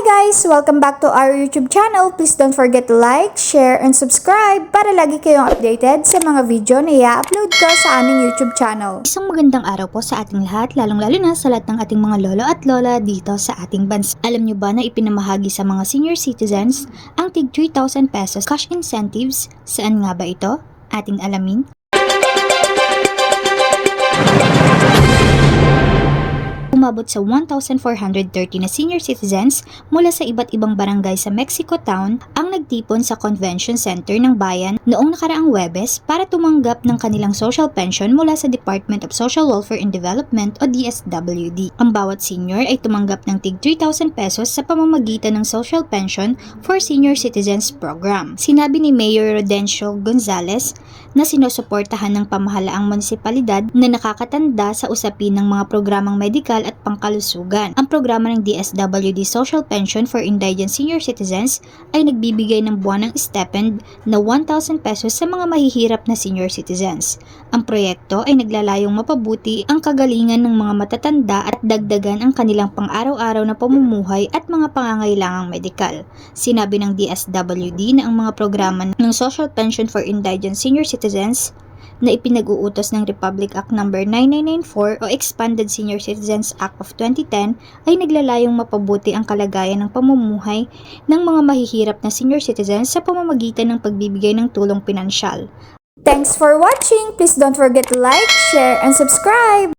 guys! Welcome back to our YouTube channel. Please don't forget to like, share, and subscribe para lagi kayong updated sa mga video na i-upload ko sa aming YouTube channel. Isang magandang araw po sa ating lahat, lalong-lalo na sa lahat ng ating mga lolo at lola dito sa ating bansa. Alam nyo ba na ipinamahagi sa mga senior citizens ang tig 3,000 pesos cash incentives? Saan nga ba ito? Ating alamin. Umabot sa 1,430 na senior citizens mula sa iba't ibang barangay sa Mexico Town ang nagtipon sa Convention Center ng Bayan noong nakaraang Webes para tumanggap ng kanilang social pension mula sa Department of Social Welfare and Development o DSWD. Ang bawat senior ay tumanggap ng tig 3,000 pesos sa pamamagitan ng Social Pension for Senior Citizens Program. Sinabi ni Mayor Rodencio Gonzales na sinusuportahan ng pamahalaang munisipalidad na nakakatanda sa usapin ng mga programang medikal at pangkalusugan. Ang programa ng DSWD Social Pension for Indigent Senior Citizens ay nagbibigay ng buwanang stipend na 1,000 pesos sa mga mahihirap na senior citizens. Ang proyekto ay naglalayong mapabuti ang kagalingan ng mga matatanda at dagdagan ang kanilang pang-araw-araw na pamumuhay at mga pangangailangang medikal. Sinabi ng DSWD na ang mga programa ng Social Pension for Indigent Senior Citizens na ipinag-uutos ng Republic Act No. 9994 o Expanded Senior Citizens Act of 2010 ay naglalayong mapabuti ang kalagayan ng pamumuhay ng mga mahihirap na senior citizens sa pamamagitan ng pagbibigay ng tulong pinansyal. Thanks for watching! Please don't forget to like, share, and subscribe!